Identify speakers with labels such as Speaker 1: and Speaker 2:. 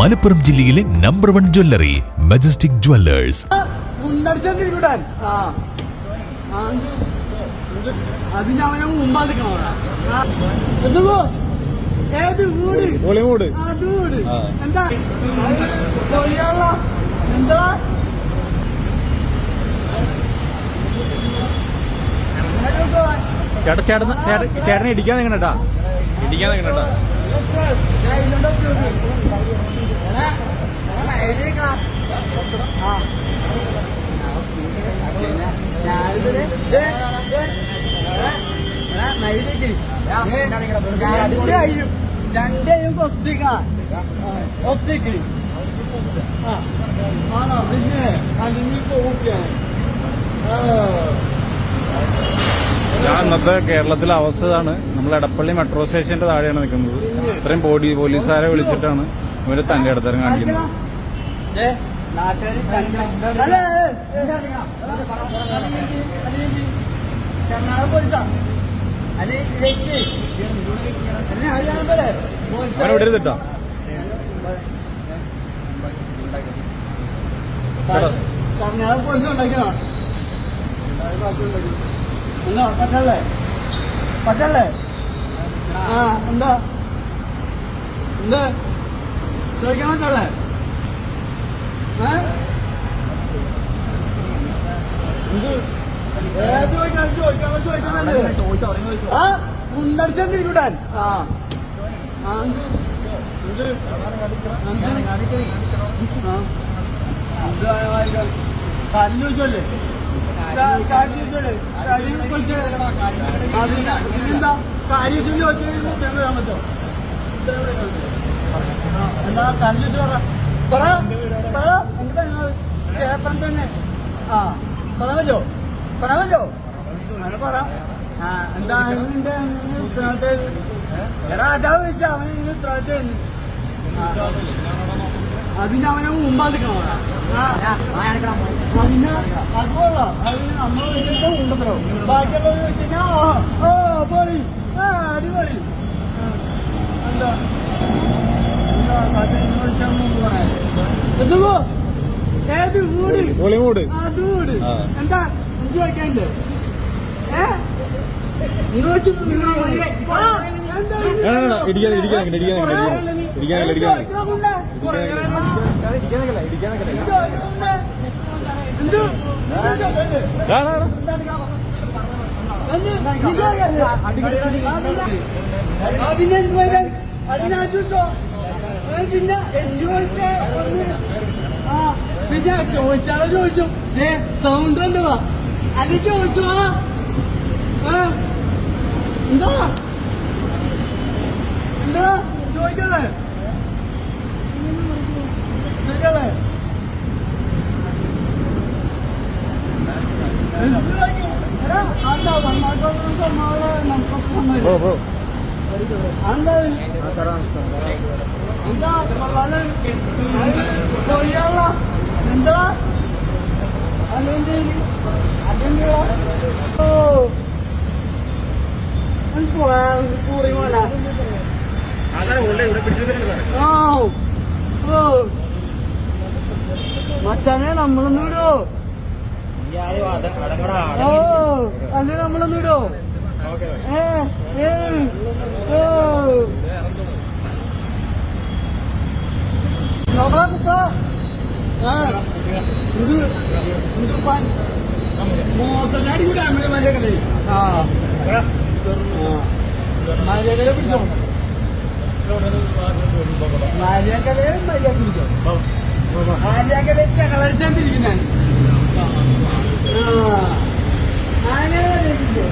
Speaker 1: മലപ്പുറം ജില്ലയിലെ number one jewellery Majestic jewellers
Speaker 2: ചേട്ടാ
Speaker 3: ചേട്ടൻ- ചേട്ടനെ ഇടിക്കാൻ നിങ്ങണട്ടാ ഇടിക്കാൻ നിങ്ങണട്ടാ
Speaker 2: ഒത്തിക്ക് ആ ആണോ പിന്നെ
Speaker 3: ഞാൻ ഇന്നത്തെ കേരളത്തിലെ അവസ്ഥ ഇതാണ്. നമ്മൾ എടപ്പള്ളി മെട്രോ സ്റ്റേഷന്റെ താഴെയാണ് നിൽക്കുന്നത്. ഇത്രയും ബോഡി പോലീസുകാരെ വിളിച്ചിട്ടാണ് ഇവർ തന്റെ ഇടത്തരം കാണിക്കുന്നത്.
Speaker 2: കർണാടക പോലീസാ?
Speaker 3: അവനെ വിടരുതിട്ടോ
Speaker 2: കർണാടക പോലീസ് പറ്റല്ലേ? പറ്റല്ലേ? ആ എന്താ? എന്താ? ചോദിക്കാൻ പറ്റല്ലേ ഏ? എന്ത്? ഏത് ചോദിക്കാൻ ചോദിക്കാൻ ചോദിക്കാൻ ആ? മുണ്ടടിച്ചെന്തിരിക്കൂടാൻ ആ. ആ എന്ത്? കല്ല് വെച്ചല്ലേ കാര്യം ചോദിച്ചാൽ വരാൻ പറ്റോ കല്ല് വെച്ച് പറ പറ എന്താ ചേട്ടൻ തന്നെ ആ പറയാൻ പറ്റോ അങ്ങനെ പറ ആ എന്താ അവനിന്റെ ഉത്തരവാദിത്തം എടാ അതാ ചോദിച്ചാ അവൻ ഇങ്ങനെ ഉത്തരവാദിത്തം അതിന് അവനെ മുമ്പാണ്ടിക്കണോ പിന്നെ അതുകൊള്ള അതിന് നമ്മൾ ഉണ്ടല്ലോ ബാക്കിയുള്ളത് വെച്ച് കഴിഞ്ഞാൽ ഓ പൊളി ആ അടിപൊളി ആ, എന്താ എന്താ അതിന് വെച്ചാൽ മുമ്പ് പറയാൻ സുഖോ ഏത് വീട്
Speaker 3: ഹോളിവുഡ്
Speaker 2: അത് എന്താ? ആ,
Speaker 3: ആ, ഇടിക്കാൻ- ഇടിക്കാൻ ഇടിക്കാൻ ഇടിക്കാൻ ഇടിക്കാൻ.
Speaker 2: പിന്നെ പിന്നെ എന്ത് ചോദിച്ചാ ഒന്ന് ആ പിന്നെ ചോദിച്ചാലോ ചോദിച്ചു. ഏ സൗണ്ട് ഉണ്ട് വാ. അത് ചോദിച്ചു ആ. എന്താ? എന്താ? ചോദിക്കല്ലേ ചോദിക്കല്ലേ എന്ത് ചോദിക്കും? എടാ, ഓ മച്ചാനെ നമ്മളൊന്നും വിടോ ഓ അല്ലേ നമ്മളൊന്നും വിടോ? ഏ ഏ ഓ. മോത്തല്ലാടി കൂടെ നമ്മളെ മര്യാദ ആ. മര്യാദ പിടിച്ചോ? മര്യാദ മര്യാദ പിടിച്ചോ? മര്യാദ ചകളടിച്ചാണ്ടിരിക്കുന്ന ആ. അങ്ങനെ പിടിച്ചോ?